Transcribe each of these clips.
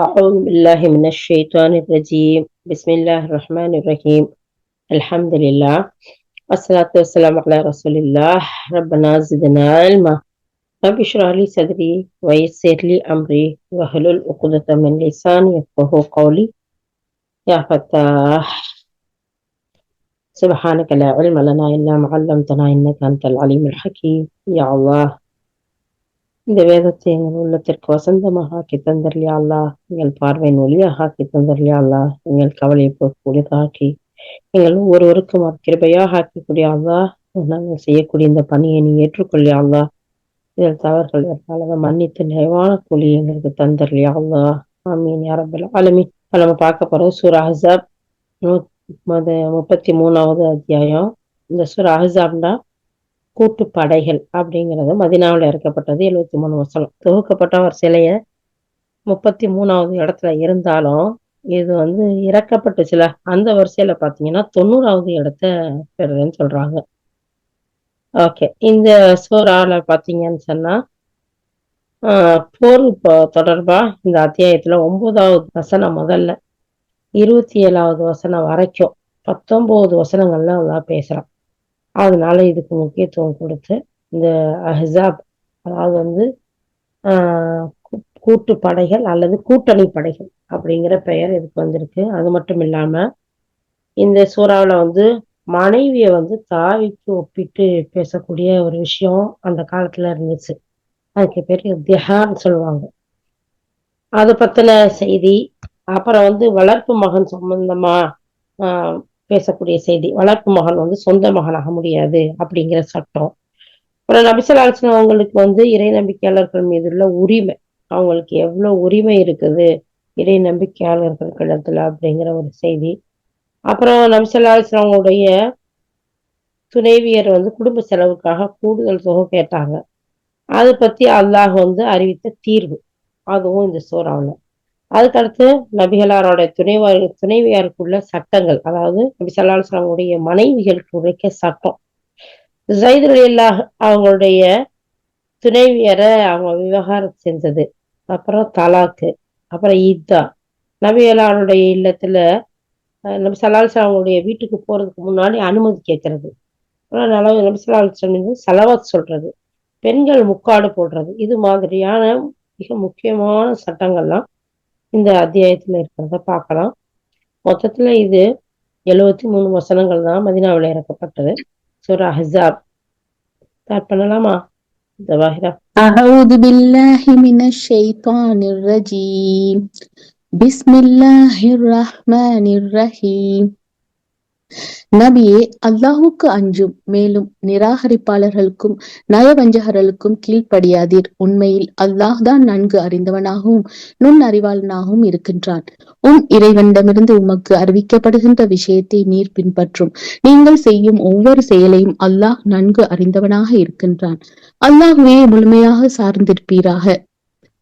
أعوذ بالله من الشيطان الرجيم. بسم الله الرحمن الرحيم. الحمد لله. والصلاة والسلام على رسول الله. ربنا زدنا علما. رب اشرح لي صدري ويسر لي أمري. واحلل عقدة من لساني يفقهوا قولي. يا فتاح. سبحانك لا علم لنا إلا ما علمتنا إنك أنت العليم الحكيم. يا الله. இந்த வேதத்தை எங்கள் உள்ளத்திற்கு வசந்தமாக ஆக்கி தந்தர்லியா எங்கள் பார்வையின் ஒளியாக ஆக்கி தந்தர்லியா எங்கள் கவலையை போக்கூடியதாக்கி எங்கள் ஒவ்வொருவருக்கும் கிருபையாக ஆக்கக்கூடிய அல்லா நாங்கள் செய்யக்கூடிய இந்த பணியை நீ ஏற்றுக்கொள்ளியா அல்லா இதில் தவறுகள் இருந்தால் மன்னித்து நிறைவான கூலி எங்களுக்கு தந்தர்லியா அல்லா ஆமீன் யாரபில் ஆலமீன். இப்போ நம்ம பார்க்க போறோம் சூர் அஹாப் முப்பத்தி மூணாவது அத்தியாயம். இந்த சூர் அஹாப்னா கூட்டு படைகள் அப்படிங்கிறது மதினாவில் இறக்கப்பட்டது எழுபத்தி மூணு வசனம். தொகுக்கப்பட்ட ஒரு சிலைய முப்பத்தி மூணாவது இடத்துல இருந்தாலும் இது வந்து இறக்கப்பட்ட சில. அந்த வரிசையில பாத்தீங்கன்னா தொண்ணூறாவது இடத்த பெறுதுன்னு சொல்றாங்க. ஓகே இந்த சோறால பாத்தீங்கன்னு சொன்னா போர் தொடர்பா இந்த அத்தியாயத்துல ஒன்பதாவது வசனம் முதல்ல இருபத்தி ஏழாவது வசனம் வரைக்கும் பத்தொன்பது வசனங்கள்ல அதான் பேசுறான். அதனால இதுக்கு முக்கியத்துவம் கொடுத்து இந்த அஹாப் அதாவது வந்து கூட்டு படைகள் அல்லது கூட்டணி படைகள் அப்படிங்கிற பெயர் இதுக்கு வந்திருக்கு. அது மட்டும் இல்லாம இந்த சூறாவில் வந்து மனைவியை வந்து தாவிக்கு ஒப்பிட்டு பேசக்கூடிய ஒரு விஷயம் அந்த காலத்துல இருந்துச்சு. அதுக்கு பேர் திஹான்னு சொல்லுவாங்க. அதை பத்தின செய்தி அப்புறம் வந்து வளர்ப்பு மகன் சம்பந்தமா பேசக்கூடிய செய்தி. வளர்ப்பு மகன் வந்து சொந்த மகனாக முடியாது அப்படிங்கிற சட்டம். அப்புறம் நபிசலாசனம் அவங்களுக்கு வந்து இறை நம்பிக்கையாளர்கள் மீது உள்ள உரிமை. அவங்களுக்கு எவ்வளவு உரிமை இருக்குது? இறை நம்பிக்கையாளர்கள் இடத்துல அப்படிங்கிற ஒரு செய்தி. அப்புறம் நபிசல்லாஸ்லாம் அவங்களுடைய துணைவியர் வந்து குடும்ப செலவுக்காக கூடுதல் தொகை கேட்டாங்க. அதை பத்தி அல்லாஹ் வந்து அறிவித்த தீர்வு. அதுவும் இந்த சோறாவில். அதுக்கடுத்து நபிகளாரோட துணைவார் துணைவியாருக்குள்ள சட்டங்கள். அதாவது நபி சல்லாஸ்லாமுடைய மனைவிகளுக்கு உரைக்க சட்டம். ஜைது அவங்களுடைய துணைவியரை அவங்க விவகாரம் செஞ்சது. அப்புறம் தலாக்கு அப்புறம் ஈத்தா. நபிகளாருடைய இல்லத்துல நபி சல்லாஸ்லாமுடைய வீட்டுக்கு போறதுக்கு முன்னாடி அனுமதி கேட்கறது. அப்புறம் நல்ல நபி சல்லாஹ் செலவாத் சொல்றது பெண்கள் முக்காடு போடுறது இது மாதிரியான மிக முக்கியமான சட்டங்கள்லாம் இந்த அத்தியாயத்துல இருக்கிறத பார்க்கலாம் மொத்தத்துல இது எழுவத்தி மூணு வசனங்கள் தான் மதினாவில் இறக்கப்பட்டது சுரா ஹிசாப் ஸ்டார்ட் பண்ணலாமா ஜவாஹிரா أعوذ بالله من الشيطان الرجيم بسم الله الرحمن الرحيم நபியே அல்லாஹுக்கு அஞ்சும் மேலும் நிராகரிப்பாளர்களுக்கும் நயவஞ்சகர்களுக்கும் கீழ்ப்படியாதீர். உண்மையில் அல்லாஹ் தான் நன்கு அறிந்தவனாகவும் நுண் அறிவாளனாகவும் இருக்கின்றான். உம் இறைவனிடமிருந்து உமக்கு அறிவிக்கப்படுகின்ற விஷயத்தை நீர் பின்பற்றும். நீங்கள் செய்யும் ஒவ்வொரு செயலையும் அல்லாஹ் நன்கு அறிந்தவனாக இருக்கின்றான். அல்லாஹுவே முழுமையாக சார்ந்திருப்பீராக.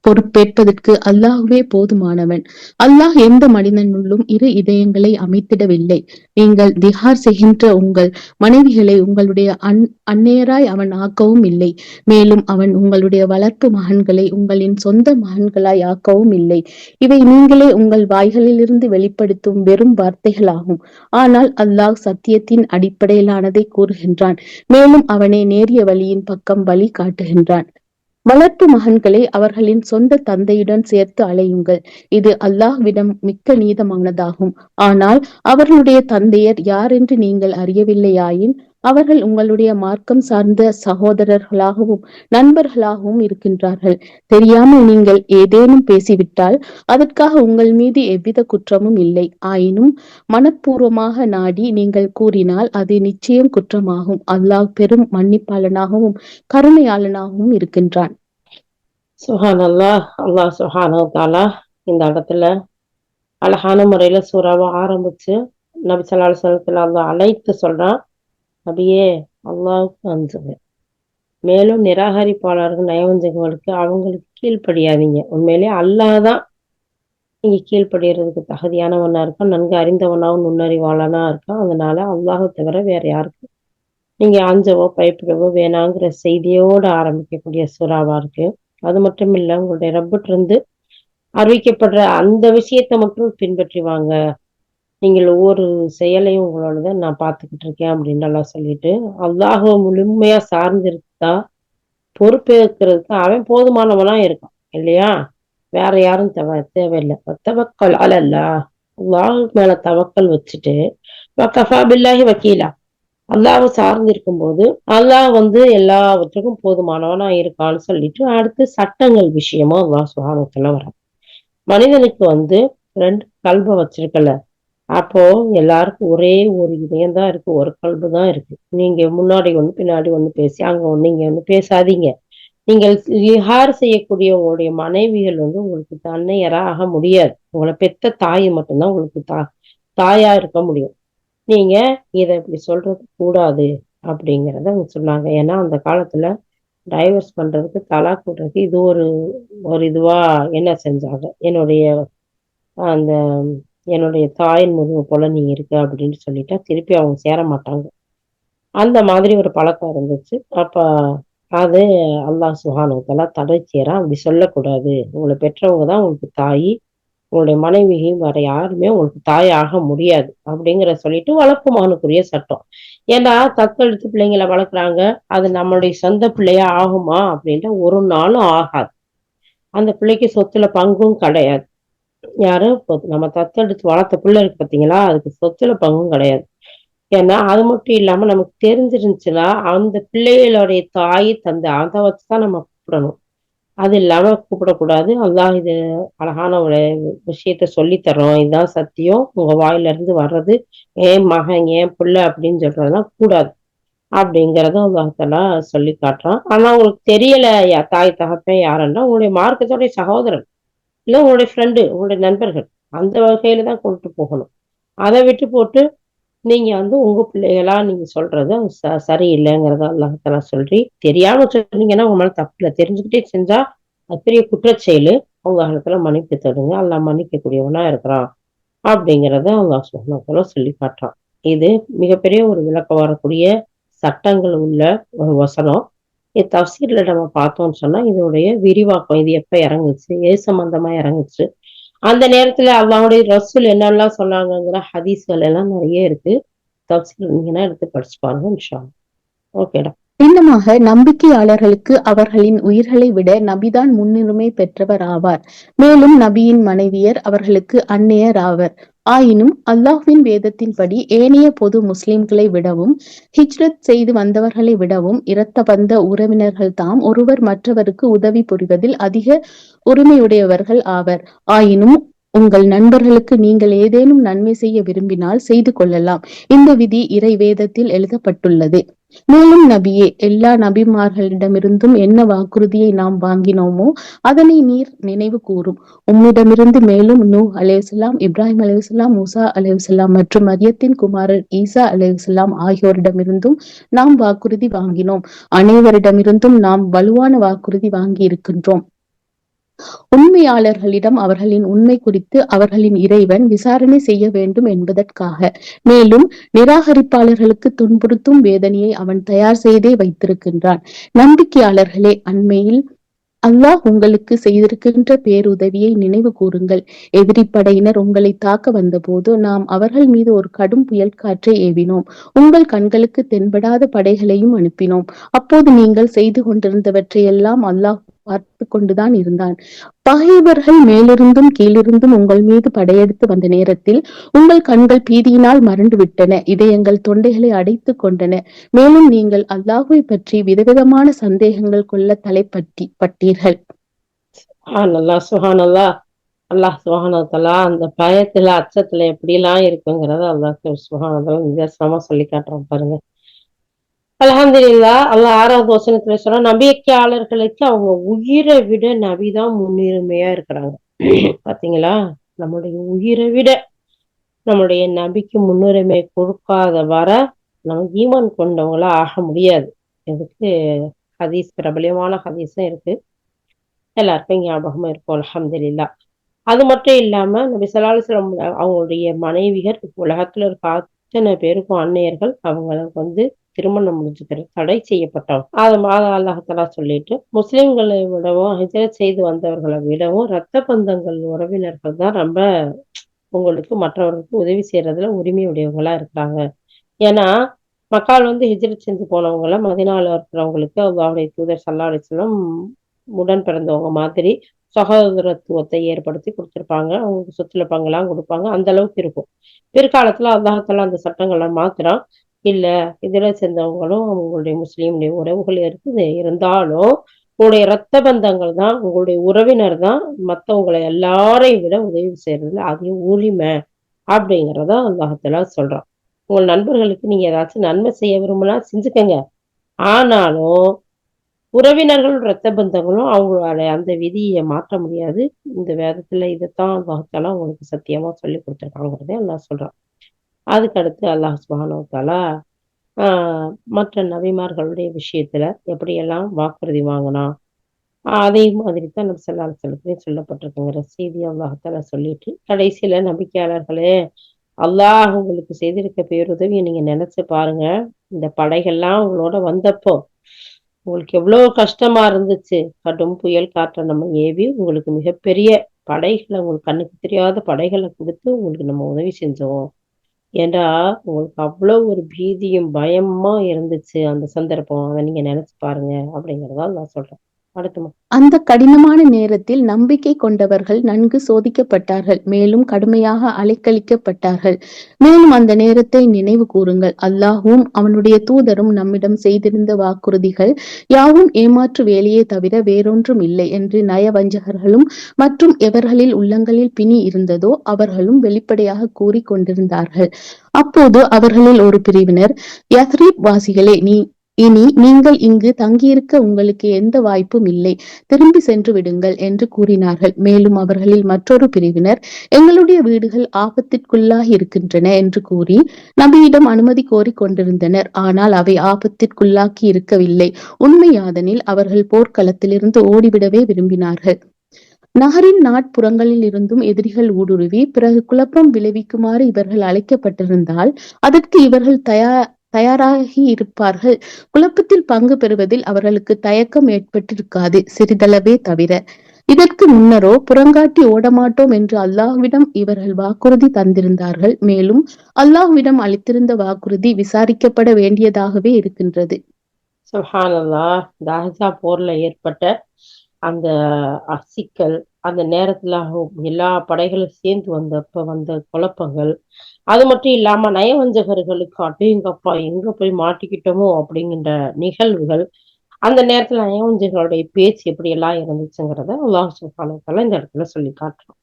பொறுப்பேற்பதற்கு அல்லாஹுவே போதுமானவன். அல்லாஹ் எந்த மனிதனுள்ளும் இரு இதயங்களை அமைத்திடவில்லை. நீங்கள் திஹார் செய்கின்ற உங்கள் மனைவிகளை உங்களுடைய அன் அந்நேராய் அவன் ஆக்கவும் இல்லை. மேலும் அவன் உங்களுடைய வளர்ப்பு மகன்களை உங்களின் சொந்த மகன்களாய் ஆக்கவும் இல்லை. இவை நீங்களே உங்கள் வாய்களிலிருந்து வெளிப்படுத்தும் வெறும் வார்த்தைகளாகும். ஆனால் அல்லாஹ் சத்தியத்தின் அடிப்படையிலானதை கூறுகின்றான். மேலும் அவனே நேரிய வழியின் பக்கம் வழி காட்டுகின்றான். வளர்ப்பு மகன்களை அவர்களின் சொந்த தந்தையுடன் சேர்த்து அலையுங்கள். இது அல்லாஹ்விடம் மிக்க நீதமானதாகும். ஆனால் அவர்களுடைய தந்தையர் யார் என்று நீங்கள் அறியவில்லையாயின் அவர்கள் உங்களுடைய மார்க்கம் சார்ந்த சகோதரர்களாகவும் நண்பர்களாகவும் இருக்கின்றார்கள். தெரியாமல் நீங்கள் ஏதேனும் பேசிவிட்டால் அதற்காக உங்கள் மீது எவ்வித குற்றமும் இல்லை. ஆயினும் மனப்பூர்வமாக நாடி நீங்கள் கூறினால் அது நிச்சயம் குற்றமாகும். அல்லாஹ் பெரும் மன்னிப்பாளனாகவும் கருணையாளனாகவும் இருக்கின்றான். சுஹான் அல்லாஹ் அல்லாஹ் சுஹானோ தாலா இந்த இடத்துல அழகான முறையில சூறாவை ஆரம்பிச்சு நபி அல்லாஹ் அழைத்து சொல்றான். நபியே அல்லாவுக்கு அஞ்சுங்க. மேலும் நிராகரிப்பாளர்கள் நயவஞ்சகங்களுக்கு அவங்களுக்கு கீழ்ப்படியாதீங்க. உண்மையிலே அல்லாதான் நீங்க கீழ்ப்படுகிறதுக்கு தகுதியானவனா இருக்கான் நன்கு அறிந்தவனாவும் நுண்ணறிவாளனா இருக்கான். அதனால அல்லாஹை தவிர வேற யாருக்கும் நீங்க அஞ்சவோ பயப்படவோ வேணாங்கிற செய்தியோடு ஆரம்பிக்கக்கூடிய சுறாவா இருக்கு. அது மட்டும் இல்ல உங்களுடைய ரப்பிட்டிருந்து அறிவிக்கப்படுற அந்த விஷயத்த மட்டும் பின்பற்றி வாங்க. நீங்கள் ஒவ்வொரு செயலையும் உங்களோடத நான் பார்த்துக்கிட்டு இருக்கேன் அப்படின்னு நல்லா சொல்லிட்டு அல்லாஹ முழுமையா சார்ந்திருந்தா பொறுப்பேற்கிறதுக்கு அவன் போதுமானவனா இருக்கான் இல்லையா? வேற யாரும் தேவை தேவையில்லை. தவக்கல் அலல்லா. அல்லாஹ் மேல தவக்கல் வச்சுட்டு கஃபா பில்லாஹி வக்கீலா. அல்லாவை சார்ந்திருக்கும் போது அல்லாஹ் வந்து எல்லாவற்றுக்கும் போதுமானவனா இருக்கான்னு சொல்லிட்டு அடுத்து சட்டங்கள் விஷயமா அல்லாஹ் சுகானத்துல வரான். மனிதனுக்கு வந்து ரெண்டு கல்வ வச்சிருக்கல. அப்போ எல்லாருக்கும் ஒரே ஒரு இதயம் தான் இருக்கு ஒரு கல்பு தான் இருக்கு. நீங்க முன்னாடி ஒண்ணு பின்னாடி ஒண்ணு பேசி அங்க ஒண்ணு இங்க ஒண்ணு பேசாதீங்க. நீங்கள் லிஹார் செய்யக்கூடிய உங்களுடைய மனைவிகள் வந்து உங்களுக்கு தன்னையரா ஆக முடியாது. உங்களை பெத்த தாய் மட்டும்தான் உங்களுக்கு தா தாயா இருக்க முடியும். நீங்க இதை இப்படி சொல்றது கூடாது அப்படிங்கிறத அவங்க சொன்னாங்க. ஏன்னா அந்த காலத்துல டைவர்ஸ் பண்றதுக்கு தலா கூடுறதுக்கு இது ஒரு ஒரு இதுவா என்ன செஞ்சாங்க. என்னுடைய அந்த என்னுடைய தாயின் முதுகு போல நீ இருக்க அப்படின்னு சொல்லிட்டா திருப்பி அவங்க சேர மாட்டாங்க. அந்த மாதிரி ஒரு பழக்கம் இருந்துச்சு. அப்ப அது அல்லாஹ் சுஹானுக்கெல்லாம் தடை செய்யறான் அப்படி சொல்லக்கூடாது. உங்களை பெற்றவங்க தான் உங்களுக்கு தாய். உங்களுடைய மனைவியும் வேற யாருமே உங்களுக்கு தாய் ஆக முடியாது அப்படிங்கிற சொல்லிட்டு வளர்ப்பு மகனுக்குரிய சட்டம். ஏன்னா தத்தெடுத்து பிள்ளைங்களை வளர்க்குறாங்க. அது நம்மளுடைய சொந்த பிள்ளையா ஆகுமா அப்படின்ட்டு ஒரு நாளும் ஆகாது. அந்த பிள்ளைக்கு சொத்துல பங்கும் கிடையாது. யாரும் நம்ம தத்தெடுத்து வளர்த்த பிள்ளை இருக்கு பார்த்தீங்களா அதுக்கு சொத்துல பங்கும் கிடையாது. ஏன்னா அது மட்டும் இல்லாம நமக்கு தெரிஞ்சிருந்துச்சுன்னா அந்த பிள்ளைகளுடைய தாய் தந்தை அதை வச்சுதான் நம்ம கூப்பிடணும். அது இல்லாம கூப்பிடக்கூடாது. அல்லாஹ் இது அழகான ஒரு விஷயத்த சொல்லித்தரோம் இதுதான் சத்தியம். உங்க வாயில இருந்து வர்றது ஏன் மகன் ஏன் பிள்ளை? அப்படின்னு சொல்றதெல்லாம் கூடாது. அப்படிங்கறத அல்லாஹெல்லாம் சொல்லி காட்டுறான். ஆனா உங்களுக்கு தெரியல தாய் தகப்பேன் யாருன்னா உங்களுடைய மார்க்கத்தோடைய சகோதரன். இல்லை உங்களுடைய ஃப்ரெண்டு உங்களுடைய நண்பர்கள் அந்த வகையில தான் கொண்டு போகணும். அதை விட்டு போட்டு நீங்க வந்து உங்க பிள்ளைகளா நீங்க சொல்றது ச சரியில்லைங்கிறத அல்லாஹால சொல்லி தெரியாம சொன்னீங்கன்னா உங்க மேல தப்பு இல்லை. தெரிஞ்சுக்கிட்டே செஞ்சா அது பெரிய குற்றச்செயலு. அவங்க காலத்துல மன்னிப்பு தடுங்க. அல்லா மன்னிக்கக்கூடியவனா இருக்கிறான் அப்படிங்கிறத அவங்க சொன்னத்துல சொல்லி காட்டுறான். இது மிகப்பெரிய ஒரு விளக்கம் வரக்கூடிய சட்டங்கள் உள்ள ஒரு வசனம். தப்சீர்ல நம்ம பார்த்தோம்னு சொன்னா இதனுடைய விரிவாக்கம் இது எப்ப இறங்குச்சு எது சம்பந்தமா இறங்குச்சு? அந்த நேரத்துல அல்லாவுடைய ரசூல் என்னெல்லாம் சொன்னாங்கிற ஹதீஸ்கள் எல்லாம் நிறைய இருக்கு. தப்சீர் நீங்கன்னா எடுத்து படிச்சு பாருங்க ஓகேடா. சின்னமாக நம்பிக்கையாளர்களுக்கு அவர்களின் உயிர்களை விட நபிதான் முன்னுரிமை பெற்றவர் ஆவார். மேலும் நபியின் மனைவியர் அவர்களுக்கு அந்நியர் ஆவர். ஆயினும் அல்லாஹ்வின் வேதத்தின்படி ஏனைய பொது முஸ்லிம்களை விடவும் ஹிஜ்ரத் செய்து வந்தவர்களை விடவும் இரத்த பந்த உறவினர்கள் தாம் ஒருவர் மற்றவருக்கு உதவி புரிவதில் அதிக உரிமையுடையவர்கள் ஆவர். ஆயினும் உங்கள் நண்பர்களுக்கு நீங்கள் ஏதேனும் நன்மை செய்ய விரும்பினால் செய்து கொள்ளலாம். இந்த விதி இறை வேதத்தில் எழுதப்பட்டுள்ளது. மேலும் நபியே எல்லா நபிமார்களிடமிருந்தும் என்ன வாக்குறுதியை நாம் வாங்கினோமோ அதனை நீர் நினைவு கூறும். உம்மிடமிருந்து மேலும் நூ அலேவலாம் இப்ராஹிம் அலேவலாம் மூசா அலேவலாம் மற்றும் மரியத்தின் குமாரர் ஈசா அலேவலாம் ஆகியோரிடமிருந்தும் நாம் வாக்குறுதி வாங்கினோம். அனைவரிடமிருந்தும் நாம் வலுவான வாக்குறுதி வாங்கி இருக்கின்றோம் உண்மையாளர்களிடம் அவர்களின் உண்மை குறித்து அவர்களின் இறைவன் விசாரணை செய்ய வேண்டும் என்பதற்காக. மேலும் நிராகரிப்பாளர்களுக்கு துன்புறுத்தும் வேதனையை அவன் தயார் செய்தே வைத்திருக்கின்றான். நம்பிக்கையாளர்களே அண்மையில் அல்லாஹ் உங்களுக்கு செய்திருக்கின்ற பேருதவியை நினைவு கூறுங்கள். எதிரி படையினர் உங்களை தாக்க வந்தபோது நாம் அவர்கள் மீது ஒரு கடும் புயல் காற்றை ஏவினோம். உங்கள் கண்களுக்கு தென்படாத படைகளையும் அனுப்பினோம். அப்போது நீங்கள் செய்து கொண்டிருந்தவற்றையெல்லாம் அல்லாஹ் பார்த்து கொண்டுதான் இருந்தான். பகைவர்கள் மேலிருந்தும் கீழிருந்தும் உங்கள் மீது படையெடுத்து வந்த நேரத்தில் உங்கள் கண்கள் பீதியினால் மறந்து விட்டன இதயங்கள் தொண்டைகளை அடைத்து கொண்டன. மேலும் நீங்கள் அல்லாஹுவை பற்றி விதவிதமான சந்தேகங்கள் கொள்ள தலைப்பட்டி பட்டீர்கள். நல்லா சுகானல்லா அல்லாஹ் சுகானத்தலா அந்த பயத்துல அச்சத்துல எப்படி எல்லாம் இருக்குங்கிறத அல்லாஹ் சுகானதெல்லாம் நிதர்சனமா சொல்லி காட்டுறோம் பாருங்க. அலஹந்தில்லா அல்ல ஆறாவது வசனத்துல சொன்னா நம்பிக்கையாளர்களுக்கு அவங்க உயிரை விட நபிதான் முன்னுரிமையா இருக்கிறாங்க. பாத்தீங்களா? நம்மளுடைய உயிரை விட நம்மளுடைய நபிக்கு முன்னுரிமை கொடுக்காத வர நம்ம ஈமான் கொண்டவங்களா ஆக முடியாது. இதுக்கு ஹதீஸ் பிரபலமான ஹதீஸும் இருக்கு. எல்லாருக்கும் ஞாபகமா இருக்கும் அலஹம்துல்லா அது மட்டும் இல்லாம நபி சலாஹம் அவங்களுடைய மனைவிகள் உலகத்துல இருக்க அத்தனை பேருக்கும் அன்னையர்கள் அவங்களுக்கு வந்து திருமணம் முடிஞ்சுக்கிறது தடை செய்யப்பட்டோம் அது மாதா அல்லாஹலா சொல்லிட்டு முஸ்லிம்களை விடவும் ஹிஜரத் செய்து வந்தவர்களை விடவும் ரத்த பந்தங்கள் உறவினர்கள் தான் ரொம்ப உங்களுக்கு மற்றவர்களுக்கு உதவி செய்யறதுல உரிமை உடையவங்களா இருக்கிறாங்க. ஏன்னா மக்கால் வந்து ஹிஜரத் செஞ்சு போனவங்கள மதினால இருக்கிறவங்களுக்கு அவருடைய தூதர் சல்லா அலிஸ்லம் உடன் பிறந்தவங்க மாதிரி சகோதரத்துவத்தை ஏற்படுத்தி கொடுத்துருப்பாங்க. அவங்களுக்கு சொத்துல பங்கெல்லாம் கொடுப்பாங்க. அந்த அளவுக்கு இருக்கும். பிற்காலத்துல அல்லாஹால அந்த சட்டங்கள்லாம் மாத்திரம் இல்ல இதில் சேர்ந்தவங்களும் அவங்களுடைய முஸ்லீம்டைய உறவுகள் இருக்குது. இருந்தாலும் உங்களுடைய ரத்த பந்தங்கள் தான் உங்களுடைய உறவினர் தான் மற்றவங்களை எல்லாரையும் விட உதவி செய்யறதுல அதையும் உரிமை அப்படிங்கிறத அல்லாஹத்துல சொல்றான். உங்கள் நண்பர்களுக்கு நீங்க ஏதாச்சும் நன்மை செய்ய விரும்பினா செஞ்சுக்கங்க. ஆனாலும் உறவினர்கள் ரத்த பந்தங்களும் அவங்களோட அந்த விதியை மாற்ற முடியாது. இந்த வேதத்துல இதைத்தான் அல்லாஹாலா உங்களுக்கு சத்தியமா சொல்லி கொடுத்துருக்காங்கிறதே எல்லாம் சொல்றான். அதுக்கடுத்து அல்லாஹ் சுபானோத்தாலா ஆஹ் மற்ற நபிமார்களுடைய விஷயத்துல எப்படியெல்லாம் வாக்குறுதி வாங்கினான் அதே மாதிரி தான் நம்ம செல்லாத செல்லத்திலையும் சொல்லப்பட்டிருக்குங்கிற செய்தி அல்லாஹால சொல்லிட்டு கடைசியில நம்பிக்கையாளர்களே அல்லாஹ் உங்களுக்கு செய்திருக்க பேருதவியை நீங்க நினைச்சு பாருங்க. இந்த படைகள்லாம் உங்களோட வந்தப்போ உங்களுக்கு எவ்வளோ கஷ்டமா இருந்துச்சு கடும் புயல் காற்ற நம்ம ஏவி உங்களுக்கு மிகப்பெரிய படைகளை உங்களுக்கு கண்ணுக்கு தெரியாத படைகளை கொடுத்து உங்களுக்கு நம்ம உதவி செஞ்சோம். ஏண்டா உங்களுக்கு அவ்வளவு ஒரு பீதியும் பயமா இருந்துச்சு அந்த சந்தர்ப்பம்? அதை நீங்க நினைச்சு பாருங்க அப்படிங்கறதா நான் சொல்றேன். அந்த கடினமான நேரத்தில் நம்பிக்கை கொண்டவர்கள் நன்கு சோதிக்கப்பட்டார்கள் மேலும் கடுமையாக அலைக்கழிக்கப்பட்டார்கள். மேலும் அந்த நேரத்தை நினைவு கூறுங்கள். அல்லாஹும் அவனுடைய தூதரும் நம்மிடம் செய்திருந்த வாக்குறுதிகள் யாவும் ஏமாற்று வேலையே தவிர வேறொன்றும் இல்லை என்று நயவஞ்சகர்களும் மற்றும் எவர்களில் உள்ளங்களில் பிணி இருந்ததோ அவர்களும் வெளிப்படையாக கூறி கொண்டிருந்தார்கள் அப்போது அவர்களில் ஒரு பிரிவினர் யத்ரீப் வாசிகளே நீ இனி நீங்கள் இங்கு தங்கியிருக்க உங்களுக்கு எந்த வாய்ப்பும் இல்லை. திரும்பி சென்று விடுங்கள் என்று கூறினார்கள். மேலும் அவர்களில் மற்றொரு பிரிவினர் எங்களுடைய வீடுகள் ஆபத்திற்குள்ளாகி இருக்கின்றன என்று கூறி நபியிடம் அனுமதி கோரிக் கொண்டிருந்தனர். ஆனால் அவை ஆபத்திற்குள்ளாக்கி இருக்கவில்லை. உண்மையாதனில் அவர்கள் போர்க்களத்திலிருந்து ஓடிவிடவே விரும்பினார்கள். நகரின் நாட்புறங்களில் இருந்தும் எதிரிகள் ஊடுருவி பிறகு குழப்பம் விளைவிக்குமாறு இவர்கள் அழைக்கப்பட்டிருந்தால் அதற்கு இவர்கள் தயார் தயாராகி இருப்பார்கள். குழப்பத்தில் பங்கு பெறுவதில் அவர்களுக்கு தயக்கம் ஏற்பட்டிருக்காது சிறிதளவே தவிர. இதற்கு முன்னரோ புறங்காட்டி ஓடமாட்டோம் என்று அல்லாஹ்விடம் இவர்கள் வாக்குறுதி தந்திருந்தார்கள். மேலும் அல்லாஹ்விடம் அளித்திருந்த வாக்குறுதி விசாரிக்கப்பட வேண்டியதாகவே இருக்கின்றது. சுஹானல்லா தாஹா போர்ல ஏற்பட்ட அந்த சிக்கல் அந்த நேரத்துல எல்லா படைகளும் சேர்ந்து வந்தப்ப வந்த குழப்பங்கள் அது மட்டும் இல்லாம நயவஞ்சகர்களுக்கு அடேங்கப்பா எங்க போய் மாட்டிக்கிட்டோமோ? அப்படிங்கிற நிகழ்வுகள் அந்த நேரத்துல நயவஞ்சகர்களுடைய பேச்சு எப்படி எல்லாம் இருந்துச்சுங்கிறத உலக சுல்தானத்தால இந்த இடத்துல சொல்லி காட்டுறோம்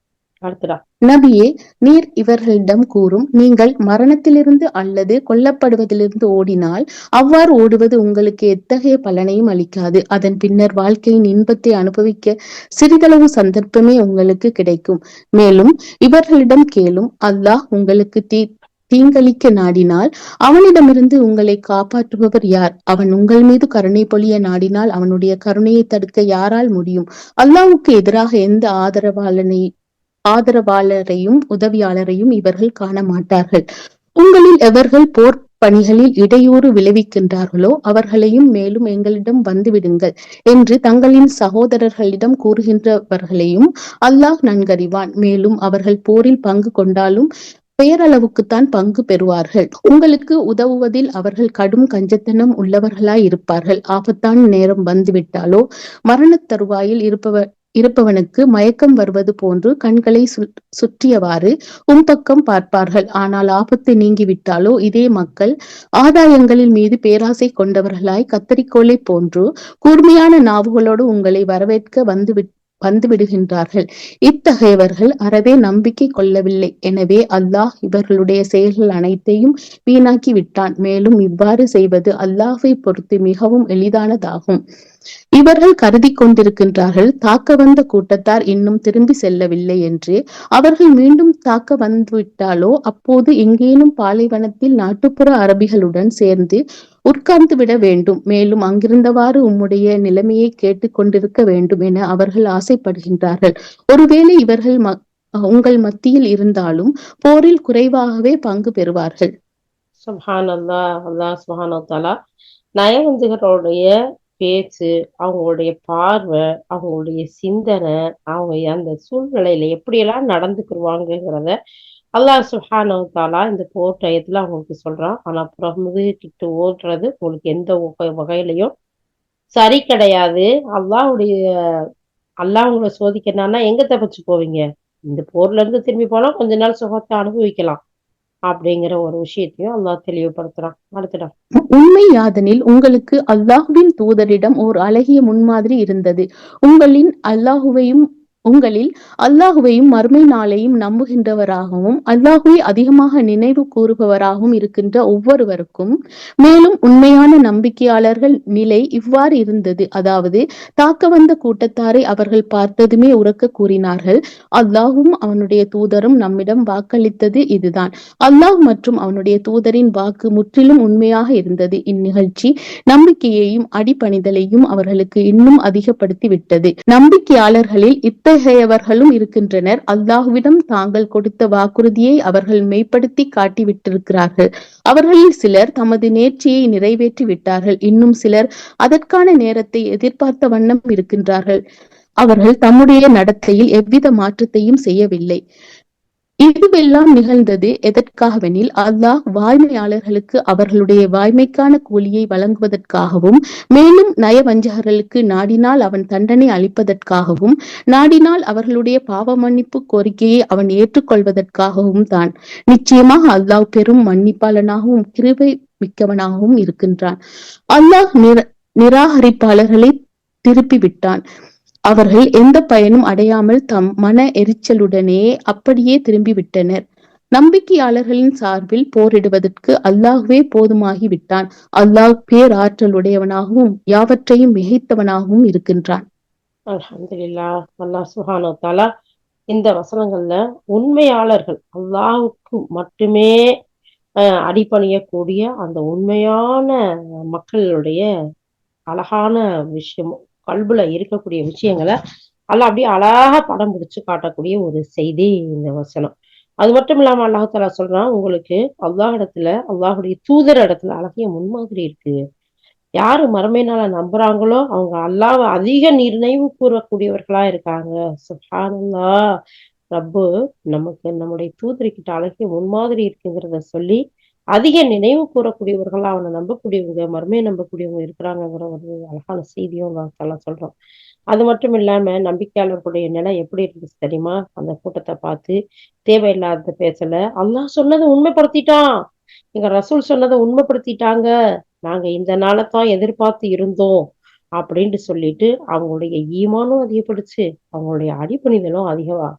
நபியே நீர் இவர்களிடம் கூறும் நீங்கள் மரணத்திலிருந்து அல்லது கொல்லப்படுவதிலிருந்து ஓடினால் அவ்வாறு ஓடுவது உங்களுக்கு எத்தகைய பலனையும் அளிக்காது. அதன் பின்னர் வாழ்க்கையின் இன்பத்தை அனுபவிக்க சிறிதளவு சந்தர்ப்பமே உங்களுக்கு கிடைக்கும். மேலும் இவர்களிடம் கேளும் அல்லாஹ் உங்களுக்கு தீ தீங்களிக்க நாடினால் அவனிடமிருந்து உங்களை காப்பாற்றுபவர் யார்? அவன் உங்கள் மீது கருணை பொழிய நாடினால் அவனுடைய கருணையை தடுக்க யாரால் முடியும்? அல்லாவுக்கு எதிராக எந்த ஆதரவாளனை ஆதரவாளரையும் உதவியாளரையும் இவர்கள் காண மாட்டார்கள். உங்களில் எவர்கள் போர் பணிகளில் இடையூறு விளைவிக்கின்றார்களோ அவர்களையும் மேலும் எங்களிடம் வந்துவிடுங்கள் என்று தங்களின் சகோதரர்களிடம் கூறுகின்றவர்களையும் அல்லாஹ் நன்கறிவான். மேலும் அவர்கள் போரில் பங்கு கொண்டாலும் பெயரளவுக்குத்தான் பங்கு பெறுவார்கள். உங்களுக்கு உதவுவதில் அவர்கள் கடும் கஞ்சத்தனம் உள்ளவர்களாய் இருப்பார்கள் ஆபத்தான நேரம் வந்துவிட்டாலோ மரணத் தருவாயில் இருப்பவர் இருப்பவனுக்கு மயக்கம் வருவது போன்று கண்களை சுற்றியவாறு உம்பக்கம் பார்ப்பார்கள். ஆனால் ஆபத்து நீங்கிவிட்டாலோ? இதே மக்கள் ஆதாயங்களின் மீது பேராசை கொண்டவர்களாய் கத்தரிக்கோளை போன்று கூர்மையான நாவுகளோடு உங்களை வரவேற்க வந்து வந்து விடுகின்றார்கள். இத்தகையவர்கள் அறவே நம்பிக்கை கொள்ளவில்லை. எனவே அல்லாஹ் இவர்களுடைய செயல்கள் அனைத்தையும் வீணாக்கி விட்டான். மேலும் இவ்வாறு செய்வது அல்லாஹை பொறுத்து மிகவும் எளிதானதாகும். இவர்கள் கருதி கொண்டிருக்கின்றார்கள் தாக்க வந்த கூட்டத்தார் இன்னும் திரும்பி செல்லவில்லை என்று. அவர்கள் மீண்டும் தாக்க வந்துவிட்டாலோ அப்போது எங்கேனும் பாலைவனத்தில் நாட்டுப்புற அரபிகளுடன் சேர்ந்து உட்கார்ந்து விட வேண்டும். மேலும் அங்கிருந்தவாறு உம்முடைய நிலைமையை கேட்டுக் கொண்டிருக்க வேண்டும் என அவர்கள் ஆசைப்படுகின்றார்கள். ஒருவேளை இவர்கள் உங்கள் மத்தியில் இருந்தாலும் போரில் குறைவாகவே பங்கு பெறுவார்கள். சுப்ஹான் அல்லாஹ் அல்லாஹ் சுப்ஹானஹு பேச்சு அவங்களுடைய பார்வை அவங்களுடைய சிந்தனை அவங்க அந்த சூழ்நிலையில எப்படியெல்லாம் நடந்துக்குருவாங்கிறத அல்லாஹ் சுப்ஹானஹு இந்த போர் டயத்துல அவங்களுக்கு சொல்றான். ஆனா பிரமுகிட்டு ஓடுறது உங்களுக்கு எந்த வகையிலையும் சரி கிடையாது. அல்லாஹ்வுடைய அல்லாஹ் உங்களை சோதிக்கிறான்னா எங்க தப்பிச்சு போவீங்க? இந்த போர்ல இருந்து திரும்பி போனா கொஞ்ச நாள் சுகத்தை அனுபவிக்கலாம் அப்படிங்கிற ஒரு விஷயத்தையும் அல்லாஹ் தெளிவுபடுத்துறான். அடுத்துடா உண்மை யாதெனில் உங்களுக்கு அல்லாஹுவின் தூதரிடம் ஓர் அழகிய முன்மாதிரி இருந்தது. உங்களின் அல்லாஹுவையும் உங்களில் அல்லாஹுவையும் மறுமை நாளையும் நம்புகின்றவராகவும் அல்லாஹுவை அதிகமாக நினைவு கூறுபவராகவும் இருக்கின்ற ஒவ்வொருவருக்கும் மேலும் உண்மையான நம்பிக்கையாளர்கள் நிலை இவ்வாறு இருந்தது. அதாவது தாக்க வந்த கூட்டத்தாரை அவர்கள் பார்த்ததுமே உறக்க கூறினார்கள் அல்லாஹும் அவனுடைய தூதரும் நம்மிடம் வாக்களித்தது இதுதான். அல்லாஹ் மற்றும் அவனுடைய தூதரின் வாக்கு முற்றிலும் உண்மையாக இருந்தது. இந்நிகழ்ச்சி நம்பிக்கையையும் அடிப்பணிதலையும் அவர்களுக்கு இன்னும் அதிகப்படுத்தி விட்டது நம்பிக்கையாளர்களில் இத்தகைய இத்தகையவர்களும் இருக்கின்றனர். அல்லாஹுவிடம் தாங்கள் கொடுத்த வாக்குறுதியை அவர்கள் மெய்ப்படுத்தி காட்டிவிட்டிருக்கிறார்கள். அவர்களில் சிலர் தமது நேர்ச்சியை நிறைவேற்றி விட்டார்கள் இன்னும் சிலர் அதற்கான நேரத்தை எதிர்பார்த்த வண்ணம் இருக்கின்றார்கள். அவர்கள் தம்முடைய நடத்தையில் எவ்வித மாற்றத்தையும் செய்யவில்லை. இதுவெல்லாம் நிகழ்ந்தது எதற்காகவெனில் அல்லாஹ் வாய்மையாளர்களுக்கு அவர்களுடைய வாய்மைக்கான கூலியை வழங்குவதற்காகவும் மேலும் நயவஞ்சகர்களுக்கு நாடினால் அவன் தண்டனை அளிப்பதற்காகவும் நாடினால் அவர்களுடைய பாவ மன்னிப்பு கோரிக்கையை அவன் ஏற்றுக்கொள்வதற்காகவும் தான். நிச்சயமாக அல்லாஹ் பெரும் மன்னிப்பாளனாகவும் கிருபை மிக்கவனாகவும் இருக்கின்றான். அல்லாஹ் நிர நிராகரிப்பாளர்களை திருப்பி விட்டான் அவர்கள் எந்த பயனும் அடையாமல் தம் மன எரிச்சலுடனே அப்படியே திரும்பிவிட்டனர். நம்பிக்கையாளர்களின் சார்பில் போரிடுவதற்கு அல்லாஹ்வே போதுமாகி விட்டான் அல்லாஹ் பேராற்றலுடையவனாகவும் யாவற்றையும் மிகைத்தவனாகவும் இருக்கின்றான். அல்லாஹ் சுப்ஹானஹு வ இந்த வசனங்கள்ல உண்மையாளர்கள் அல்லாஹுக்கு மட்டுமே அஹ், அந்த உண்மையான மக்களுடைய அழகான விஷயம் கல்புல இருக்கக்கூடிய விஷயங்களை அல்ல அப்படியே அழகா படம் பிடிச்சு காட்டக்கூடிய ஒரு செய்தி இந்த வசனம். அது மட்டும் இல்லாம அல்லாஹால சொல்றான் உங்களுக்கு அல்லாஹ் இடத்துல அல்லாஹுடைய தூதர் இடத்துல அழகிய முன்மாதிரி இருக்கு. யாரு மறுமையினால நம்புறாங்களோ அவங்க அல்லாவை அதிக நிர்ணயம் கூறக்கூடியவர்களா இருக்காங்க. சுஹானல்லா. ரப்பு நமக்கு நம்முடைய தூதர்கிட்ட அழகிய முன்மாதிரி இருக்குங்கிறத சொல்லி அதிக நினைவு கூறக்கூடியவர்களா அவனை நம்பக்கூடியவங்க மறுமையை நம்பக்கூடியவங்க இருக்கிறாங்கிற ஒரு அழகான செய்தியும் நான் சொல்றோம். அது மட்டும் இல்லாம நம்பிக்கையாளர்களுடைய நிலை எப்படி இருந்துச்சு தெரியுமா? அந்த கூட்டத்தை பார்த்து தேவையில்லாத பேசல. அல்லாஹ் சொன்னதை உண்மைப்படுத்திட்டான். எங்க ரசூல் சொன்னதை உண்மைப்படுத்திட்டாங்க. நாங்க இந்த நாளைத்தான் எதிர்பார்த்து இருந்தோம் அப்படின்ட்டு சொல்லிட்டு அவங்களுடைய ஈமானும் அதிகப்படுச்சு. அவங்களுடைய அடிப்பணிதலும் அதிகமா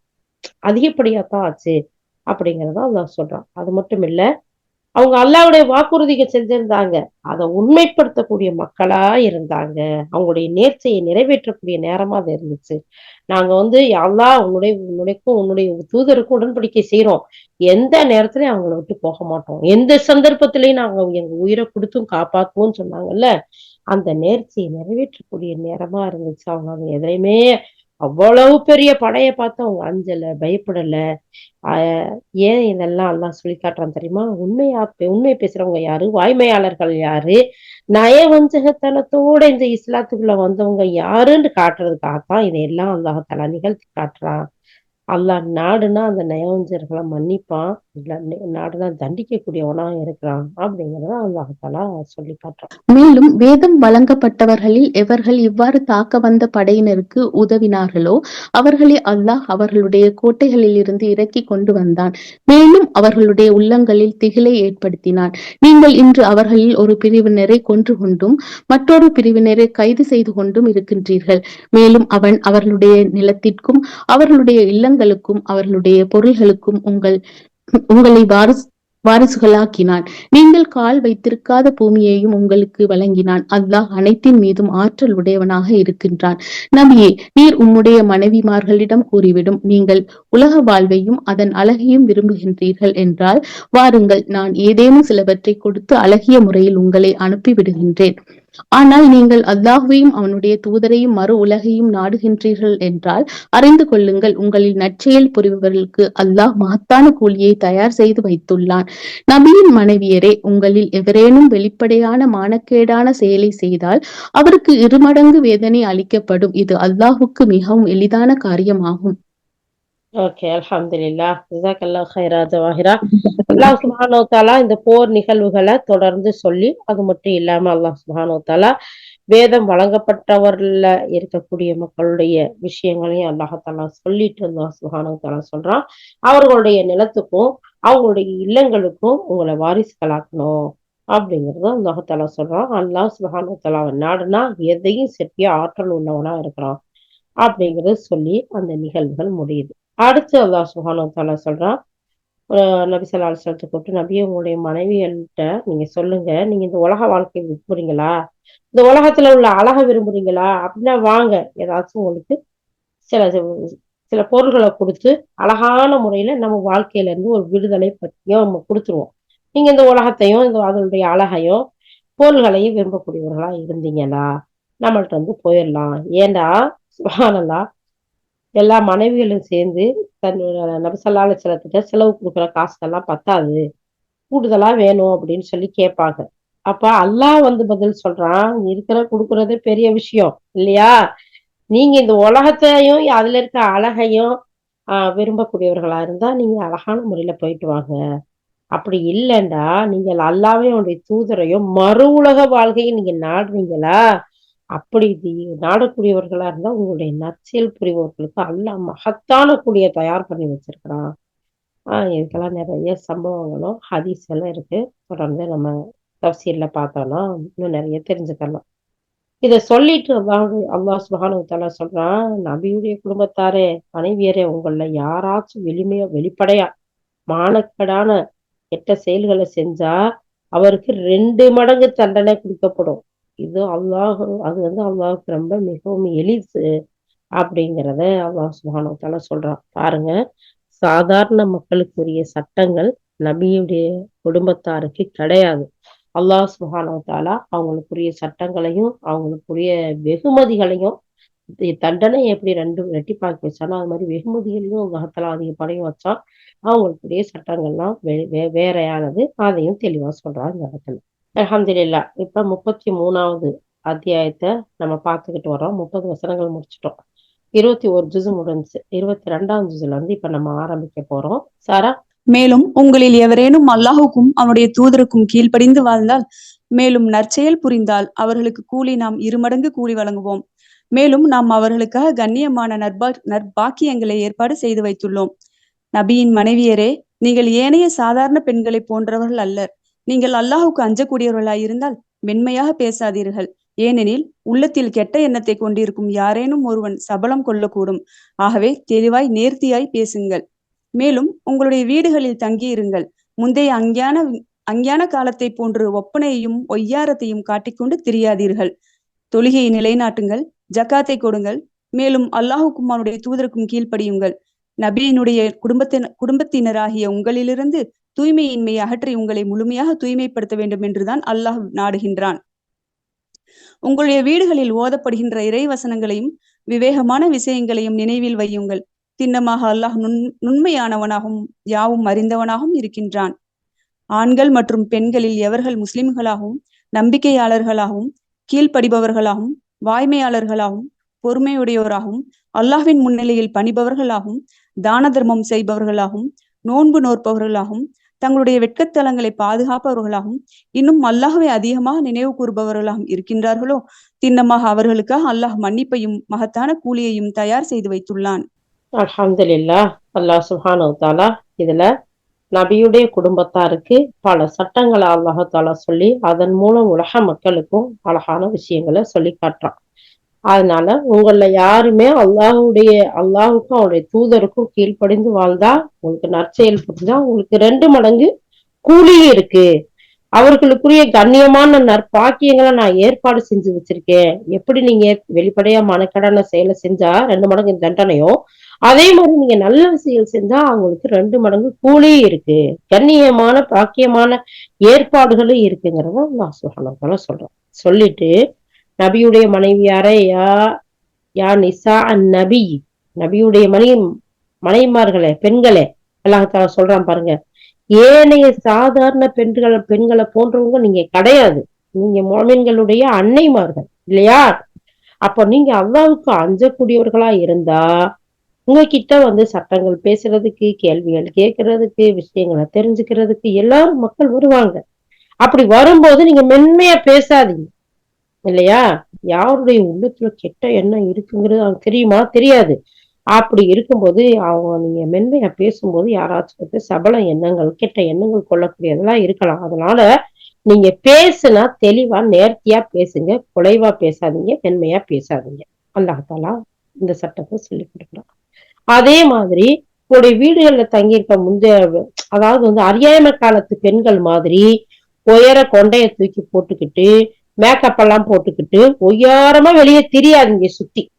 அதிகப்படியாத்தான் ஆச்சு அப்படிங்கறத அல்லாஹ் சொல்றான். அது மட்டும் இல்ல அவங்க அல்லாவுடைய வாக்குறுதிகள் செஞ்சிருந்தாங்க. அதை உண்மைப்படுத்தக்கூடிய மக்களா இருந்தாங்க. அவங்களுடைய நேர்ச்சையை நிறைவேற்றக்கூடிய நேரமா அது இருந்துச்சு. நாங்க வந்து எல்லா உன்னுடைய உன்னுடைக்கும் உன்னுடைய தூதருக்கும் உடன்படிக்கை செய்யறோம் எந்த நேரத்துலயும் அவங்கள விட்டு போக மாட்டோம். எந்த சந்தர்ப்பத்திலயும் நாங்க எங்க உயிரை கொடுத்தும் காப்பாத்துவோம்னு சொன்னாங்கல்ல அந்த நேர்ச்சியை நிறைவேற்றக்கூடிய நேரமா இருந்துச்சு. அவங்க எதையுமே அவ்வளவு பெரிய படைய பார்த்து அவங்க அஞ்சல பயப்படல. ஏன் இதெல்லாம் எல்லாம் சொல்லி காட்டுறான் தெரியுமா? உண்மையா உண்மை பேசுறவங்க யாரு? வாய்மையாளர்கள் யாரு? நயவஞ்சகத்தனத்தோட இந்த இஸ்லாத்துக்குள்ள வந்தவங்க யாருன்னு காட்டுறதுக்காகத்தான் இதையெல்லாம் அல்லாஹால நிகழ்த்தி காட்டுறான். அல்லாஹ் நாடுனா அந்த நயவஞ்சர்களை மன்னிப்பான். இல்ல நாடுனா தண்டிக்கக்கூடியவனா இருக்கிறான் அப்படிங்கறத அல்லாஹாலா சொல்லி காட்டுறான். மேலும் வேதம் வழங்கப்பட்டவர்களில் எவர்கள் இவ்வாறு தாக்க வந்த படையினருக்கு உதவினார்களோ அவர்களை அல்லாஹ் அவர்களுடைய கோட்டைகளில் இருந்து இறக்கி கொண்டு வந்தான். மேலும் அவர்களுடைய உள்ளங்களில் திகிலை ஏற்படுத்தினான். நீங்கள் இன்று அவர்களில் ஒரு பிரிவினரை கொன்று கொண்டும் மற்றொரு பிரிவினரை கைது செய்து கொண்டும் இருக்கின்றீர்கள். மேலும் அவன் அவர்களுடைய நிலத்திற்கும் அவர்களுடைய இல்லங்களுக்கும் அவர்களுடைய பொருள்களுக்கும் உங்கள் உங்களை வாரிசு வாரிசுகளாக்கினான். நீங்கள் கால் வைத்திருக்காத பூமியையும் உங்களுக்கு வழங்கினான். அல்லாஹ் அனைத்தின் மீதும் ஆற்றல் உடையவனாக இருக்கின்றான். நபியே நீர் உம்முடைய மனைவிமார்களிடம் கூறிவிடும். நீங்கள் உலக வாழ்வையும் அதன் அழகையும் விரும்புகின்றீர்கள் என்றால் வாருங்கள் நான் ஏதேனும் சிலவற்றை கொடுத்து அழகிய முறையில் உங்களை அனுப்பி விடுகின்றேன் ஆனால் நீங்கள் அல்லாஹுவையும் அவனுடைய தூதரையும் மறு உலகையும் நாடுகின்றீர்கள் என்றால் அறிந்து கொள்ளுங்கள் உங்களில் நற்செயல் புரிபவர்களுக்கு அல்லாஹ் மகத்தான கூலியை தயார் செய்து வைத்துள்ளான். நபியின் மனைவியரே உங்களில் எவரேனும் வெளிப்படையான மானக்கேடான செயலை செய்தால் அவருக்கு இருமடங்கு வேதனை அளிக்கப்படும். இது அல்லாஹுக்கு மிகவும் எளிதான காரியமாகும். ஓகே அல்ஹம்துலில்லா அல்லா ஹைரா ஜவாஹிரா அல்லாஹ் சுபானோ தாலா இந்த போர் நிகழ்வுகளை தொடர்ந்து சொல்லி அது மட்டும் இல்லாம அல்லாஹ் சுபானோ தாலா வேதம் வழங்கப்பட்டவர்ல இருக்கக்கூடிய மக்களுடைய விஷயங்களையும் அல்லாஹாலா சொல்லிட்டு அல்லாஹ் சுபானோ தாலா சொல்றான். அவர்களுடைய நிலத்துக்கும் அவங்களுடைய இல்லங்களுக்கும் உங்களை வாரிசுகளாக்கணும் அப்படிங்கறத அல்லாஹாலா சொல்றான். அல்லாஹ் சுபானோ வ நாடுனா எதையும் செட்டிய ஆற்றல் உள்ளவனா இருக்கிறான் அப்படிங்கறத சொல்லி அந்த நிகழ்வுகள் முடியுது. அடுத்து அல்லாஹ் சுபானோ தாலா சொல்றான் நபி ஸல்லல்லாஹு அலைஹி வஸல்லத்தை கூப்பிட்டு நபியே உங்களுடைய மனைவிகள்கிட்ட நீங்க சொல்லுங்க. நீங்க இந்த உலக வாழ்க்கையை விரும்புறீங்களா? இந்த உலகத்துல உள்ள அழகை விரும்புறீங்களா? அப்படின்னா வாங்க. ஏதாச்சும் உங்களுக்கு சில சில பொருள்களை கொடுத்து அழகான முறையில நம்ம வாழ்க்கையில இருந்து ஒரு விடுதலை பற்றியும் நம்ம கொடுத்துருவோம். நீங்க இந்த உலகத்தையும் இந்த அதனுடைய அழகையும் பொருள்களையும் விரும்பக்கூடியவர்களா இருந்தீங்களா நம்மள்ட்ட வந்து போயிடலாம். ஏண்டா? சுபஹானல்லா. எல்லா மனைவிகளும் சேர்ந்து தன்னோட நபிசல்லால செலத்திட்ட செலவு கொடுக்குற காசுக்கெல்லாம் பத்தாது. கூடுதலா வேணும் அப்படின்னு சொல்லி கேட்பாங்க. அப்ப அல்லாஹ் வந்து பதில் சொல்றான் இருக்கிற கொடுக்கறதே பெரிய விஷயம் இல்லையா? நீங்க இந்த உலகத்தையும் அதுல இருக்க அழகையும் ஆஹ் விரும்பக்கூடியவர்களா இருந்தா நீங்க அழகான முறையில போயிட்டு வாங்க. அப்படி இல்லைண்டா நீங்கள் அல்லாவையும் உங்களுடைய தூதரையும் மறு உலக வாழ்க்கையை நீங்க நாடுறீங்களா அப்படி நாடக்கூடியவர்களா இருந்தா உங்களுடைய நற்செயல் புரிபவர்களுக்கு அல்ல மகத்தான கூடிய தயார் பண்ணி வச்சிருக்கிறான். ஆஹ் இதுக்கெல்லாம் நிறைய சம்பவங்களும் ஹதீஸ் எல்லாம் இருக்கு. தொடர்ந்து நம்ம தப்சீர்ல பார்த்தோம்னா இன்னும் நிறைய தெரிஞ்சுக்கலாம். இத சொல்லிட்டு அல்லாஹ் அல்லாஹ் சுபஹானஹு சொல்றான் நபியுடைய குடும்பத்தாரே மனைவியரே உங்கள யாராச்சும் வெளிமையா வெளிப்படையா மானக்கடான கெட்ட செயல்களை செஞ்சா அவருக்கு ரெண்டு மடங்கு தண்டனை கொடுக்கப்படும். இது அல்லாஹ் அது வந்து அல்லாஹுக்கு ரொம்ப மிகவும் எளிது அப்படிங்கிறத அல்லாஹ் சுப்ஹானஹு சொல்றான். பாருங்க சாதாரண மக்களுக்குரிய சட்டங்கள் நபியுடைய குடும்பத்தாருக்கு கிடையாது. அல்லாஹ் சுப்ஹானஹு அவங்களுக்குரிய சட்டங்களையும் அவங்களுக்குரிய வெகுமதிகளையும் தண்டனை எப்படி ரெண்டு ரெட்டிப்பாக்கி வச்சானோ அது மாதிரி வெகுமதிகளையும் உலகத்துல அதிகப்படையும் வச்சா அவங்களுக்குரிய சட்டங்கள்லாம் வே வே- வேறையானது அதையும் தெளிவா சொல்றாங்க இந்த இடத்துல. அல்ஹம்துலில்லா இப்ப முப்பத்தி மூணாவது அத்தியாயத்தை நம்ம பார்த்துக்கிட்டு வரோம். முப்பது வசனங்கள் முடிச்சிட்டோம். இருபத்தி ஒரு ஜுசு முடிஞ்சு இருபத்தி ரெண்டாம் ஜுசுல வந்து இப்ப நம்ம ஆரம்பிக்க போறோம். சாரா? மேலும் உங்களில் எவரேனும் அல்லாஹுக்கும் அவனுடைய தூதருக்கும் கீழ்ப்படிந்து வாழ்ந்தால் மேலும் நற்செயல் புரிந்தால் அவர்களுக்கு கூலி நாம் இருமடங்கு கூலி வழங்குவோம். மேலும் நாம் அவர்களுக்காக கண்ணியமான நற்பா நற்பாக்கியங்களை ஏற்பாடு செய்து வைத்துள்ளோம். நபியின் மனைவியரே நீங்கள் ஏனைய சாதாரண பெண்களை போன்றவர்கள் அல்லர். நீங்கள் அல்லாஹுக்கு அஞ்சக்கூடியவர்களாய் இருந்தால் மென்மையாக பேசாதீர்கள். ஏனெனில் உள்ளத்தில் கெட்ட எண்ணத்தை கொண்டிருக்கும் யாரேனும் ஒருவன் சபலம் கொள்ளக்கூடும். ஆகவே தெளிவாய் நேர்த்தியாய் பேசுங்கள். மேலும் உங்களுடைய வீடுகளில் தங்கியிருங்கள். முந்தைய அஞ்ஞான அஞ்ஞான காலத்தை போன்று ஒப்பனையையும் ஒய்யாரத்தையும் காட்டிக்கொண்டு திரியாதீர்கள். தொழுகையை நிலைநாட்டுங்கள் ஜக்காத்தை கொடுங்கள். மேலும் அல்லாஹுக்கும் அவனுடைய தூதருக்கும் கீழ்ப்படியுங்கள். நபியினுடைய குடும்பத்தின குடும்பத்தினராகிய உங்களிலிருந்து தூய்மையின்மையை அகற்றி உங்களை முழுமையாக தூய்மைப்படுத்த வேண்டும் என்றுதான் அல்லாஹ் நாடுகின்றான். உங்களுடைய வீடுகளில் ஓதப்படுகின்ற இறைவசனங்களையும் விவேகமான விஷயங்களையும் நினைவில் வையுங்கள். திண்ணமாக அல்லாஹ் நுண் நுண்மையானவனாகவும் யாவும் அறிந்தவனாகவும் இருக்கின்றான். ஆண்கள் மற்றும் பெண்களில் எவர்கள் முஸ்லிம்களாகவும் நம்பிக்கையாளர்களாகவும் கீழ்ப்படிபவர்களாகவும் வாய்மையாளர்களாகவும் பொறுமையுடையோராகவும் அல்லாஹ்வின் முன்னிலையில் பணிபவர்களாகவும் தான தர்மம் செய்பவர்களாகவும் நோன்பு நோற்பவர்களாகவும் தங்களுடைய வெட்கத்தலங்களை பாதுகாப்பவர்களாகவும் இன்னும் அல்லாஹவை அதிகமாக நினைவு கூறுபவர்களாகவும் இருக்கின்றார்களோ? திண்ணமாக அவர்களுக்காக அல்லாஹ் மன்னிப்பையும் மகத்தான கூலியையும் தயார் செய்து வைத்துள்ளான். அல்ஹம்துலில்லா அல்லாஹ் சுப்ஹானஹு இதுல நபியுடைய குடும்பத்தாருக்கு பல சட்டங்களை அல்லாஹாலா சொல்லி அதன் மூலம் உலக மக்களுக்கும் அழகான விஷயங்களை சொல்லி காட்டுறான். அதனால உங்களில் யாருமே அல்லாஹுடைய அல்லாஹுக்கும் அவருடைய தூதருக்கும் கீழ்ப்படிந்து வாழ்ந்தா உங்களுக்கு நற்செயல் புரிஞ்சா உங்களுக்கு ரெண்டு மடங்கு கூலியும் இருக்கு. அவர்களுக்குரிய கண்ணியமான நற்பாக்கியங்களை நான் ஏற்பாடு செஞ்சு வச்சிருக்கேன். எப்படி நீங்க வெளிப்படையா மனக்கடன செயலை செஞ்சா ரெண்டு மடங்கு தண்டனையோ அதே மாதிரி நீங்க நல்ல விஷயங்கள் செஞ்சா அவங்களுக்கு ரெண்டு மடங்கு கூலி இருக்கு. கண்ணியமான பாக்கியமான ஏற்பாடுகளும் இருக்குங்கிறத நான் சொல்லணும் சொல்றேன். சொல்லிட்டு நபியுடைய மனைவியாரே யா யா நிசா அன் நபி. நபியுடைய மனை மனைவிமார்களே பெண்களே அல்லாஹால சொல்றான் பாருங்க. ஏனைய சாதாரண பெண்கள் பெண்களை போன்றவங்க நீங்க கிடையாது. நீங்க மோமின்களுடைய அன்னைமார்கள் இல்லையா? அப்ப நீங்க அல்லாவுக்கு அஞ்சக்கூடியவர்களா இருந்தா உங்ககிட்ட வந்து சட்டங்கள் பேசுறதுக்கு கேள்விகள் கேட்கறதுக்கு விஷயங்களை தெரிஞ்சுக்கிறதுக்கு எல்லாரும் மக்கள் வருவாங்க. அப்படி வரும்போது நீங்க மென்மையா பேசாதீங்க. இல்லையா? யாருடைய உள்ளத்துல கெட்ட எண்ணம் இருக்குங்கிறது அவங்களுக்கு தெரியுமா? தெரியாது. அப்படி இருக்கும்போது அவங்க நீங்க மென்மையா பேசும்போது யாராச்சும் வந்து சபல எண்ணங்கள் கெட்ட எண்ணங்கள் கொள்ளக்கூடியதெல்லாம் இருக்கலாம். அதனால நீங்க பேசுனா தெளிவா நேர்த்தியா பேசுங்க. குலைவா பேசாதீங்க. மென்மையா பேசாதீங்க. அல்லாஹாலா இந்த சட்டத்தை சொல்லி கொடுக்குறான். அதே மாதிரி உங்களுடைய வீடுகள்ல தங்கியிருக்க முந்தைய அதாவது வந்து அறியாமை காலத்து பெண்கள் மாதிரி உயர கொண்டைய தூக்கி போட்டுக்கிட்டு மேக்கப் எல்லாம் போட்டுக்கிட்டு ஒய்யாரமா வெளியே தெரியாதுங்க சுத்தி.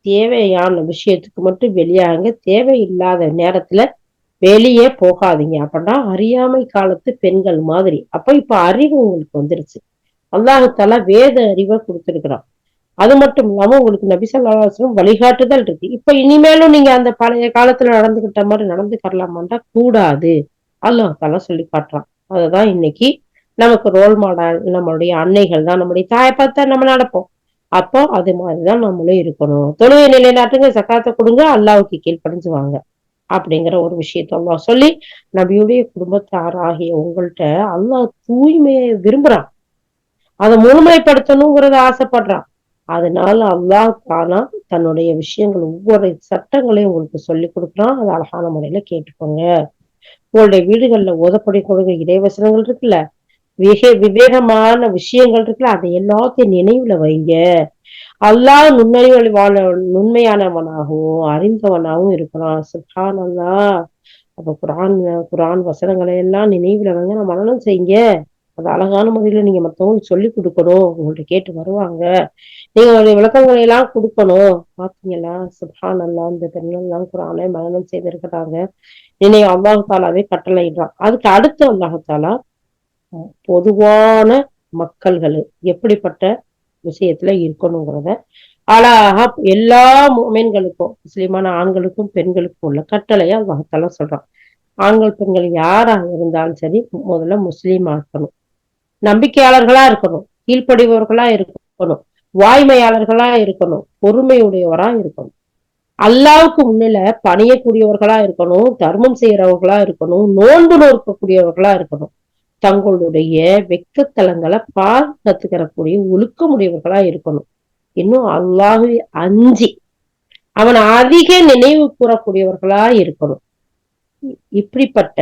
தேவையான விஷயத்துக்கு மட்டும் வெளியாங்க தேவையில்லாத நேரத்துல வெளியே போகாதீங்க. அப்படின்னா அறியாமை காலத்து பெண்கள் மாதிரி. அப்ப இப்ப அறிவு உங்களுக்கு வந்துருச்சு. அல்லாஹால வேத அறிவை கொடுத்துருக்குறான். அது மட்டும் இல்லாம உங்களுக்கு நபிசல்லாஸ்லம் வழிகாட்டுதல் இருக்கு. இப்ப இனிமேலும் நீங்க அந்த பழைய காலத்துல நடந்துகிட்ட மாதிரி நடந்துக்கரலாமாண்டா கூடாது. அல்லாஹால சொல்லி காட்டுறான். அததான் இன்னைக்கு நமக்கு ரோல் மாடல் நம்மளுடைய அன்னைகள் தான் நம்முடைய தாயை பார்த்தா நம்ம நடப்போம். அப்போ அது மாதிரிதான் நம்மளும் இருக்கணும். தொழுகை நிலைநாட்டுங்க சக்காத்தை கொடுங்க அல்லாவுக்கு கீழ்ப்படிஞ்சு வாங்க அப்படிங்கிற ஒரு விஷயத்த அல்லா சொல்லி நபியுடைய குடும்பத்தார் ஆகிய உங்கள்கிட்ட அல்லாஹ் தூய்மையை விரும்புறான். அதை முழுமைப்படுத்தணுங்கிறத ஆசைப்படுறான். அதனால அல்லாஹ் தானா தன்னுடைய விஷயங்கள் ஒவ்வொரு சட்டங்களையும் உங்களுக்கு சொல்லி கொடுக்குறான். அதை அழகான முறையில கேட்டுக்கோங்க. உங்களுடைய வீடுகள்ல ஓதப்படி கொடுங்க இறைவசனங்கள் இருக்குல்ல. விக விவேகமான விஷயங்கள் இருக்குல்ல அதை எல்லாத்தையும் நினைவுல வைங்க. அல்லாஹ் நுண்ணறிவல் வாழ நுண்மையானவனாகவும் அறிந்தவனாகவும் இருக்கிறான். சுல்தான் அல்லா அப்ப குரான் குரான் வசனங்களை எல்லாம் நினைவுல வைங்க. நான் மனநம் செய்யுங்க. அது அழகான முறையில நீங்க மத்தவங்களுக்கு சொல்லி கொடுக்கணும். உங்கள்ட்ட கேட்டு வருவாங்க. நீங்க உங்களுடைய விளக்கங்களை எல்லாம் கொடுக்கணும். பாத்தீங்களா? சுல்தான் அல்லா இந்த பெண்கள் குரானை மனநம் செய்திருக்கிறாங்க. நினைவு அல்லாஹாலாவே கட்டளையிடுறான். அதுக்கு அடுத்து அல்லாஹாலா பொதுவான மக்கள்கள் எப்படிப்பட்ட விஷயத்துல இருக்கணுங்கிறத அழகா எல்லா மோமென்களுக்கும் முஸ்லிமான ஆண்களுக்கும் பெண்களுக்கும் உள்ள கட்டளையா அல்லாஹால சொல்றான். ஆண்கள் பெண்கள் யாரா இருந்தாலும் சரி முதல்ல முஸ்லீமா இருக்கணும் நம்பிக்கையாளர்களா இருக்கணும். கீழ்ப்படிபவர்களா இருக்கணும். வாய்மையாளர்களா இருக்கணும். பொறுமையுடையவரா இருக்கணும். அல்லாவுக்கு முன்னில பணியக்கூடியவர்களா இருக்கணும். தர்மம் செய்யறவர்களா இருக்கணும். நோன்பு நோக்கக்கூடியவர்களா இருக்கணும். தங்களுடைய வெக்கத்தலங்களை பாதுகாத்துக்கிறக்கூடிய ஒழுக்கமுடையவர்களா இருக்கணும். இன்னும் அல்லாஹு அஞ்சி அவன் அதிக நினைவு கூறக்கூடியவர்களா இருக்கணும். இப்படிப்பட்ட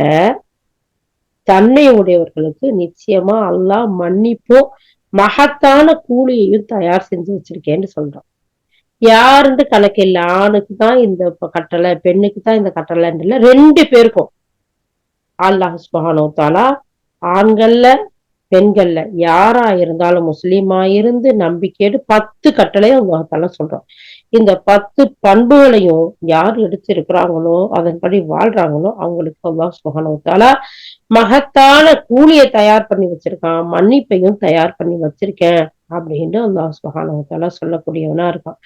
தன்மை உடையவர்களுக்கு நிச்சயமா அல்லாஹ் மன்னிப்போ மகத்தான கூலியையும் தயார் செஞ்சு வச்சிருக்கேன்னு சொல்றான். யாருந்து கணக்கு இல்லை ஆணுக்கு தான் இந்த கட்டளை பெண்ணுக்கு தான் இந்த கட்டளைன்னு ரெண்டு பேருக்கும். அல்லாஹ் சுபானோ தாலா ஆண்கள்ல பெண்கள்ல. யாரா இருந்தாலும் முஸ்லீமா இருந்து நம்பிக்கையோடு பத்து கட்டளையும் அல்லாஹால சொல்றோம். இந்த பத்து பண்புகளையும் யார் எடுத்திருக்கிறாங்களோ அதன்படி வாழ்றாங்களோ அவங்களுக்கு அல்லாஹ் சுகானவத்தாலா மகத்தான கூலியை தயார் பண்ணி வச்சிருக்கான் மன்னிப்பையும் தயார் பண்ணி வச்சிருக்கேன் அப்படின்னு அல்லாஹ் சுகானவத்தால சொல்லக்கூடியவனா இருக்கான்.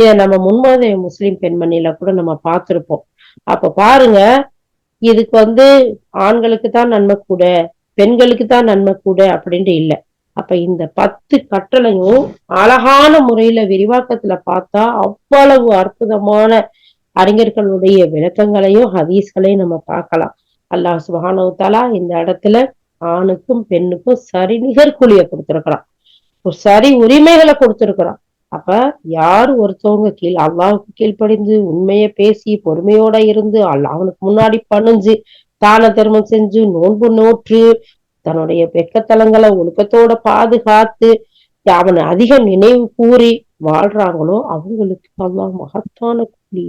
இதை நம்ம முன்மாதிரி முஸ்லீம் பெண்மணியில கூட நம்ம பார்த்திருப்போம். அப்ப பாருங்க இதுக்கு வந்து ஆண்களுக்கு தான் நன்மை கூட பெண்களுக்கு தான் நன்மை கூட அப்படின்ட்டு இல்லை. அப்ப இந்த பத்து கட்டளையும் அழகான முறையில விரிவாக்கத்துல பார்த்தா அவ்வளவு அற்புதமான அறிஞர்களுடைய விளக்கங்களையும் ஹதீஸ்களையும் நம்ம பார்க்கலாம். அல்லாஹ் சுபானவத்தாலா இந்த இடத்துல ஆணுக்கும் பெண்ணுக்கும் சரி நிகர்கூலிய கொடுத்துருக்கிறான். சரி உரிமைகளை கொடுத்திருக்கிறான். அப்ப யாரு ஒருத்தவங்க கீழ் அல்லாவுக்கு கீழ்ப்படிந்து உண்மையை பேசி பொறுமையோட இருந்து அல்ல அவனுக்கு முன்னாடி பணிஞ்சு தான தர்மம் செஞ்சு நோன்பு நோற்று தன்னுடைய வெக்கத்தலங்களை ஒழுக்கத்தோட பாதுகாத்து அவனை அதிக நினைவு கூறி வாழ்றாங்களோ அவங்களுக்கு அல்லாஹ் மகத்தான கூலி.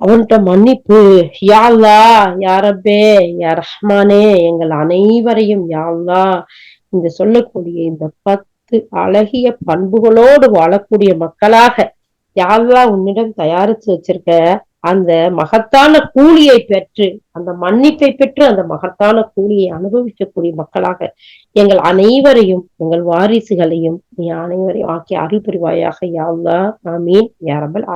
அவன்கிட்ட மன்னிப்பு யாழ்லா யாரப்பே யா ரஹ்மானே எங்கள் அனைவரையும் யாழ்லா இந்த சொல்லக்கூடிய இந்த பத்து அழகிய பண்புகளோடு வாழக்கூடிய மக்களாக யாழ்லா உன்னிடம் தயாரிச்சு வச்சிருக்க அந்த மகத்தான கூலியை பெற்று அந்த மன்னிப்பை பெற்று அந்த மகத்தான கூலியை அனுபவிக்கக்கூடிய மக்களாக எங்கள் அனைவரையும் எங்கள் வாரிசுகளையும் நீ அனைவரையும் ஆக்கி அருள் புரிவாயாக யாவ்லா அல்லாஹ் ஆமீன். யாரம்பல்